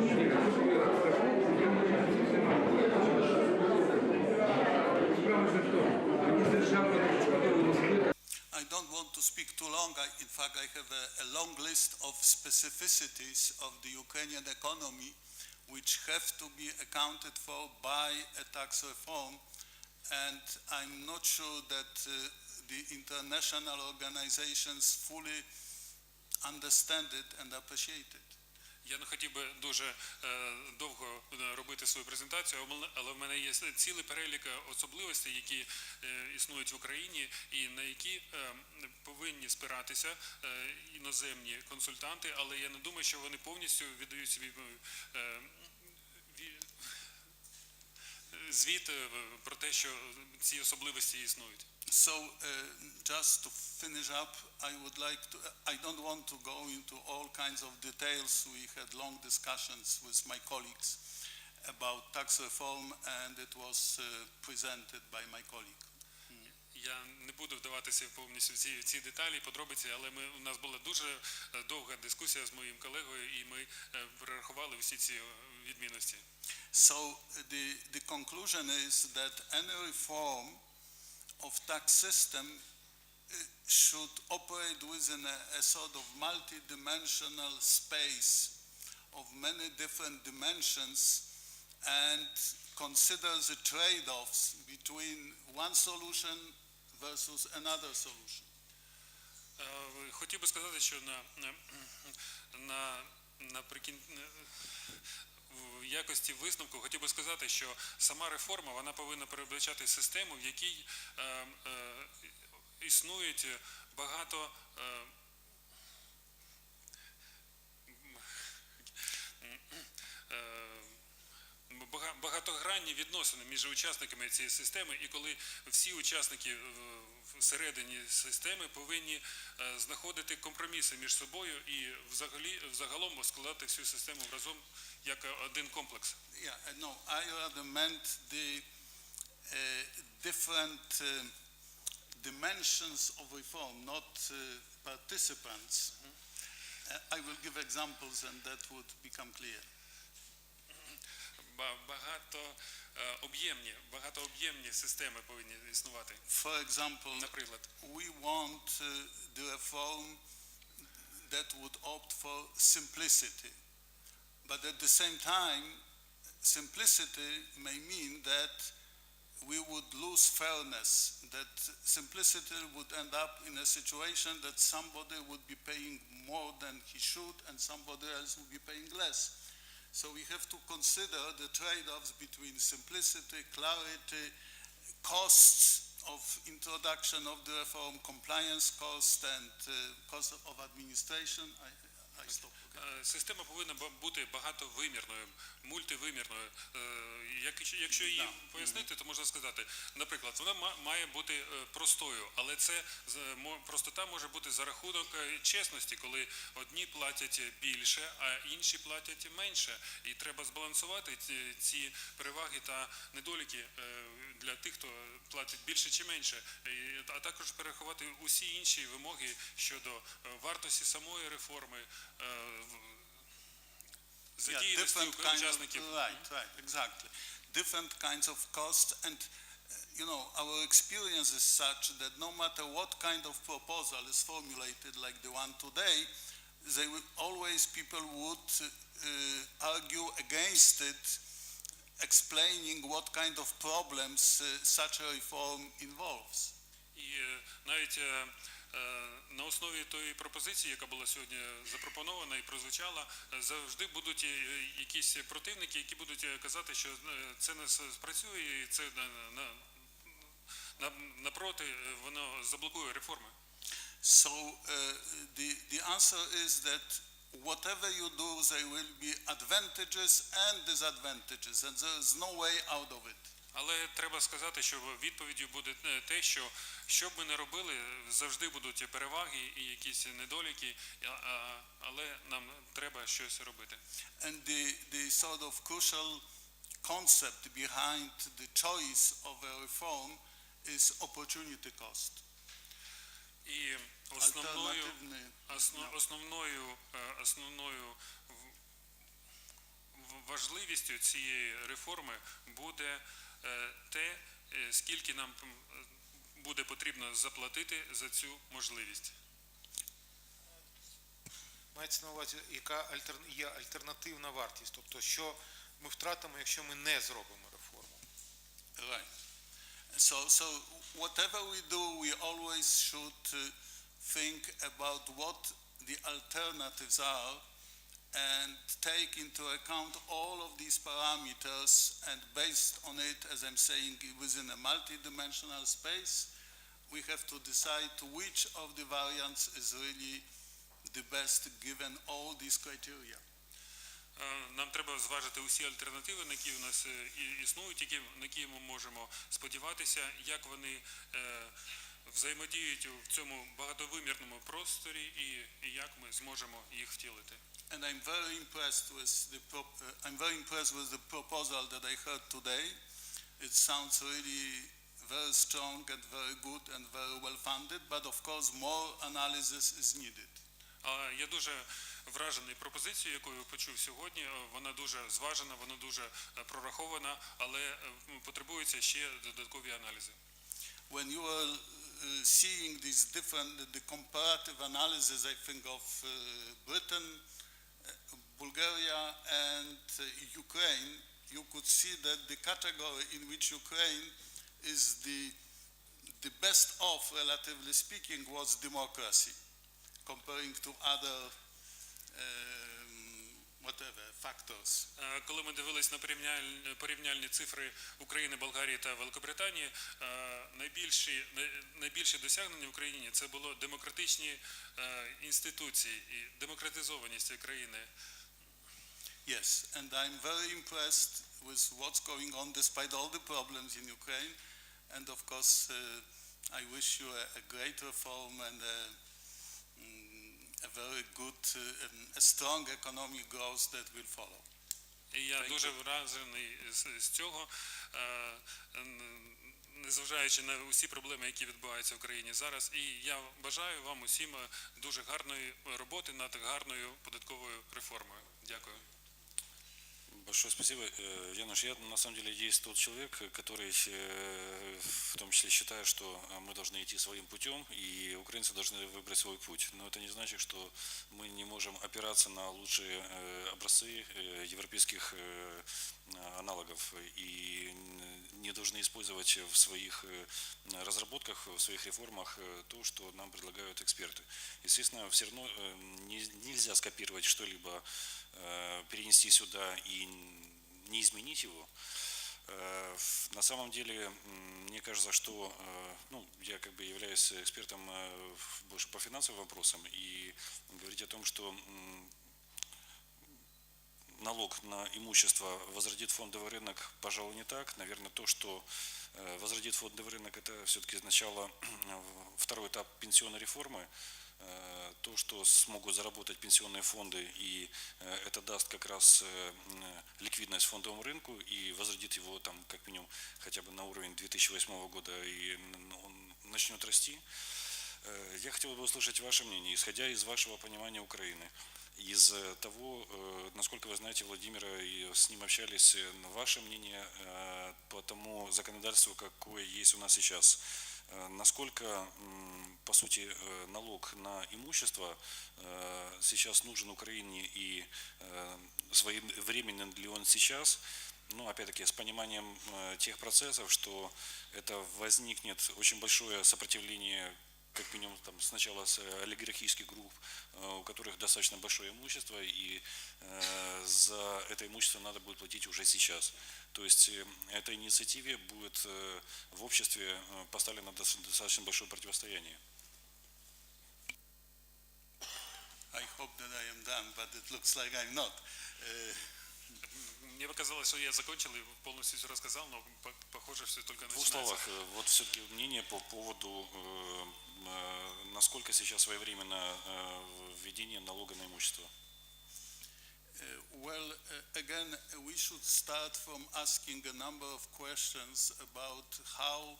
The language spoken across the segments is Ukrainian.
I don't want to speak too long. I, in fact, I have a, a long list of specificities of the Ukrainian economy which have to be accounted for by a tax reform. And I'm not sure that uh, the international organizations fully understand it and appreciate it. Я не хотів би дуже е, довго е, робити свою презентацію, але- в мене є цілий перелік е, особливостей, які існують в Україні, і на які повинні спиратися іноземні консультанти, але я не думаю, що вони повністю віддають собі звіт е, про те, що ці особливості існують. So, uh, just to finish up, I would like to, I don't want to go into all kinds of details. We had long discussions with my colleagues about tax reform, and it was uh, presented by my colleague. Я не буду вдаватися повністю в ці, ці деталі, подробиці, але ми, у нас була дуже е, довга дискусія з моїм колегою, і ми е, перерахували всі ці е, відмінності. So, uh, the, the conclusion is that any reform of tax system uh, should operate within a, a sort of multi-dimensional space of many different dimensions and consider the trade-offs between one solution versus another solution. Е, Хотів би сказати, що на, на, на наприкін... в якості висновку хотів би сказати, що сама реформа вона повинна передбачати систему, в якій е, е, існують багато е, багатогранні відносини між учасниками цієї системи, і коли всі учасники е, всередині системи повинні е, знаходити компроміси між собою і взагалі взагалом складати всю систему разом як один комплекс. Yeah, I know. I rather meant the uh, different uh, dimensions of reform, not uh, participants. Uh, I will give examples and that would become clear. Ба- Багато е, об'ємні, багатооб'ємні системи повинні існувати. For example, Наприклад, we want uh, the reform that would opt for simplicity. But at the same time, simplicity may mean that we would lose fairness, that simplicity would end up in a situation that somebody would be paying more than he should and somebody else would be paying less. So we have to consider the trade-offs between simplicity, clarity, costs of introduction of the reform, compliance cost and uh, cost of administration. I, Okay. Е, Система повинна бути багатовимірною, мультивимірною. Е, як- Якщо її пояснити, то можна сказати, наприклад, вона ма- має бути е, простою, але це простота може бути за рахунок чесності, коли одні платять більше, а інші платять менше. І треба збалансувати ці, переваги та недоліки для тих, хто платить більше чи менше, а також переховати усі інші вимоги щодо вартості самої реформи. е, в- Yeah, Задіяності different kind учасників. of, right, right, exactly. Different kinds of costs and, uh, you know, our experience is such that no matter what kind of proposal is formulated like the one today, they will, always people would uh, argue against it, explaining what kind of problems uh, such a reform involves. І е, навіть е, е, на основі тої пропозиції, яка була сьогодні запропонована і прозвучала, е, завжди будуть е, якісь противники, які будуть е, казати, що е, це не спрацює, і це на, на, на, напроти е, воно заблокує реформи. So uh, the, the answer is that whatever you do, there will be advantages and disadvantages, and there is no way out of it. Але треба сказати, що відповіддю буде е, те, що що б ми не робили, завжди будуть переваги і якісь недоліки, але нам треба щось робити. And the, the sort of crucial concept behind the choice of a reform is opportunity cost. І основною, основною, е, основною в- можливістю цієї реформи буде е, те, е, скільки нам е, буде потрібно заплатити за цю можливість. Мається на увазі, яка є альтернативна вартість, тобто що ми втратимо, якщо ми не зробимо реформу. Right. So, so whatever we do, we always should uh, think about what the alternatives are and take into account all of these parameters and based on it, as I'm saying, within a multi-dimensional space, we have to decide which of the variants is really the best given all these criteria. Е, Нам треба зважити усі альтернативи, на які у нас е, існують, які, на які ми можемо сподіватися, як вони е, взаємодіють в цьому багатовимірному просторі і, і як ми зможемо їх втілити. And I'm very impressed with the prop- uh, I'm very impressed with the proposal that I heard today. It sounds really very strong and very good and very well funded, but of course more analysis is needed. А я дуже вражений пропозицією, яку я почув сьогодні. Е, Вона дуже зважена, вона дуже е, прорахована, але е, потребуються ще додаткові аналізи. When you uh, seeing these different, the comparative analysis, I think of uh, Britain, uh, Bulgaria, and uh, Ukraine, you could see that the category in which Ukraine is the the best off, relatively speaking, was democracy, comparing to other. Е, Коли ми дивились на порівняль- порівняльні цифри України, Болгарії та Великобританії, е, найбільші, най- найбільші досягнення в Україні це було демократичні е, інституції і демократизованість країни. Yes, and I'm very impressed with what's going on despite all the problems in Ukraine. And of course, uh, I wish you a, a great reform and a, a very good, uh, a strong economic growth that will follow. І я дуже вражений з, з цього, е, незважаючи на усі проблеми, які відбуваються в країні зараз. І я бажаю вам усім е, дуже гарної роботи над гарною податковою реформою. Дякую. Большое спасибо. Э, Януш, я на самом деле есть тот человек, который э, в том числе считает, что э, мы должны идти своим путем, и украинцы должны выбрать свой путь. Но это не значит, что мы не можем опираться на лучшие э, образцы э, европейских э, аналогов и не должны использовать в своих э, разработках, в своих реформах э, то, что нам предлагают эксперты. Естественно, все равно э, не- нельзя скопировать что-либо перенести сюда и не изменить его. На самом деле, мне кажется, что ну, я как бы являюсь экспертом больше по финансовым вопросам и говорить о том, что налог на имущество возродит фондовый рынок, пожалуй, не так. Наверное, то, что э, возродит фондовый рынок, это все-таки сначала второй этап пенсионной реформы, Э, то, что смогут заработать пенсионные фонды, и э, это даст как раз э, ликвидность фондовому рынку и возродит его там как минимум хотя бы на уровень 2008 года и он начнет расти. Э, Я хотел бы услышать ваше мнение, исходя из вашего понимания Украины, из того, э, насколько вы знаете Владимира и с ним общались, э, ваше мнение э, по тому законодательству, какое есть у нас сейчас. Насколько, по сути, налог на имущество сейчас нужен Украине и своевременен ли он сейчас? Ну, опять-таки, с пониманием тех процессов, что это возникнет очень большое сопротивление как минимум там, сначала с э, олигархических групп, э, у которых достаточно большое имущество, и э, за это имущество надо будет платить уже сейчас. То есть этой инициативе будет э, в обществе поставлено дос- достаточно большое противостояние. I hope that I am done, but it looks like I'm not. Uh, Мне показалось, что я закончил и полностью все рассказал, но по- похоже, все только В двух начинается. словах, вот все-таки мнение по поводу, насколько сейчас своевременно э, введение налога на имущество. Uh, Well, uh, again, uh, we should start from asking a number of questions about how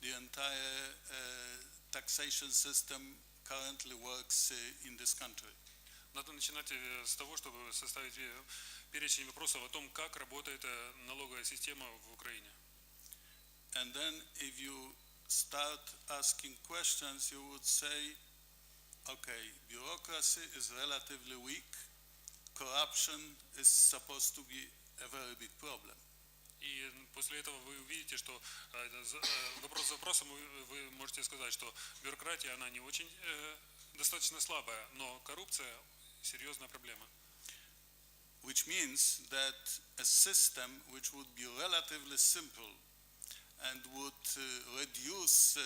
the entire uh, taxation system currently works uh, in this country. Надо начинать э, с того, чтобы составить э, перечень вопросов о том, как работает э, налоговая система в Украине. And then if you start asking questions, you would say, okay, bureaucracy is relatively weak, corruption is supposed to be a very big problem. И после этого вы увидите, что э, за- э, вопрос за вопросом вы, вы можете сказать, что бюрократия, она не очень э, достаточно слабая, но коррупция – серьезная проблема. which means that a system which would be relatively simple and would uh, reduce uh,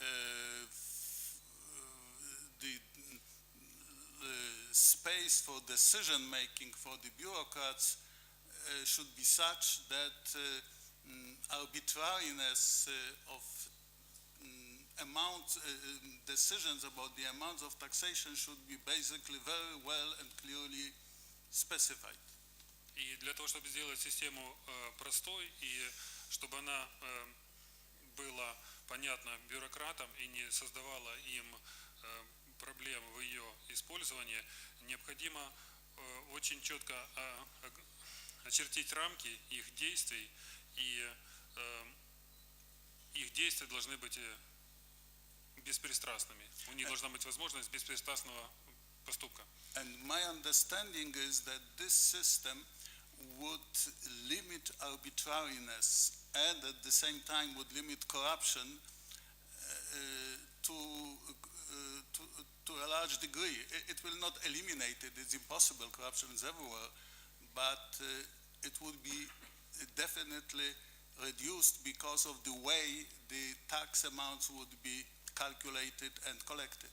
uh, the uh, space for decision making for the bureaucrats should be such that mm, arbitrariness of mm, amount uh, um, decisions about the amounts of taxation should be basically very well and clearly specified. И для того, чтобы сделать систему э, простой и чтобы она э, была понятна бюрократам и не создавала им э, проблем в ее использовании, необходимо очень четко ог- очертить рамки их действий, и их действия должны быть беспристрастными. У них должна быть возможность беспристрастного поступка. And my understanding is that this system would limit arbitrariness and at the same time would limit corruption uh, to, uh, to, to a large degree. It, it will not eliminate it, it's impossible, corruption is everywhere, but uh, it would be definitely reduced because of the way the tax amounts would be calculated and collected.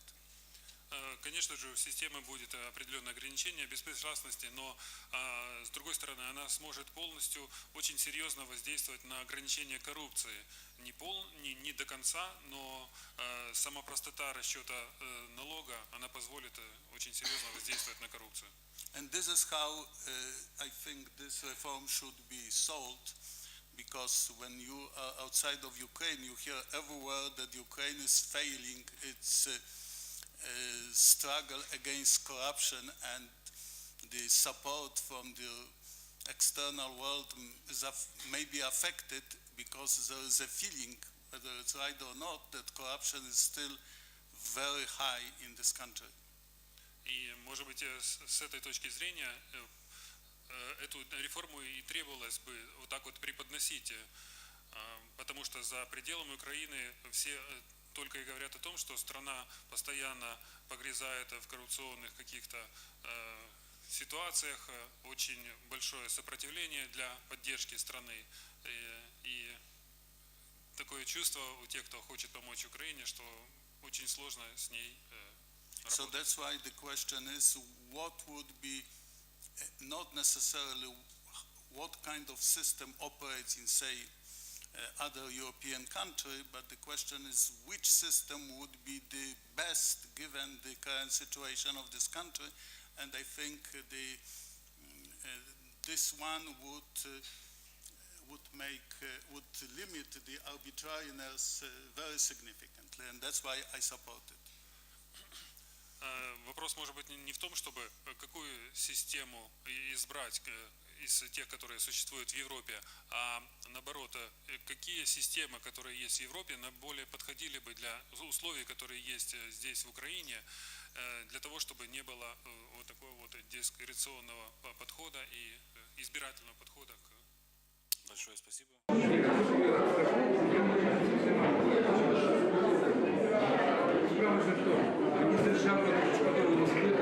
Э, Конечно же, у системы будет э, определенное ограничение беспристрастности, но а, с другой стороны, она сможет полностью очень серьезно воздействовать на ограничение коррупции. Не, пол, не, не до конца, но э, сама простота расчета налога, она позволит очень серьезно воздействовать на коррупцию. And this is how uh, I think this reform should be solved, because when you are outside of Ukraine, you hear everywhere that Ukraine is failing its uh, struggle against corruption, and the support from the external world mm, is aff- may be affected because there is a feeling, whether it's right or not, that corruption is still very high in this country. И, может быть, э, с, с этой точки зрения э, э, эту реформу и требовалось бы вот так вот преподносить, э, а, потому что за пределами Украины все э, только и говорят о том, что страна постоянно погрязает в коррупционных каких-то э, ситуациях, э, очень большое сопротивление для поддержки страны. Э, И такое чувство у тех, кто хочет помочь Украине, что очень сложно с ней э, So работать. that's why the question is, what would be, not necessarily what kind of system operates in, say, eh, other European country, but the question is which system would be the best given the current situation of this country. And I think the, mm, eh, this one would, eh, would make, eh, would limit the arbitrariness eh, very significantly, and that's why I support it. Э, Вопрос может быть не- не в том, чтобы э, какую систему и- избрать э, из тех, которые существуют в Европе, а наоборот, э, какие системы, которые есть в Европе, более подходили бы для условий, которые есть э, здесь в Украине, э, для того, чтобы не было вот такого вот дискреционного подхода и избирательного подхода. К... Большое спасибо.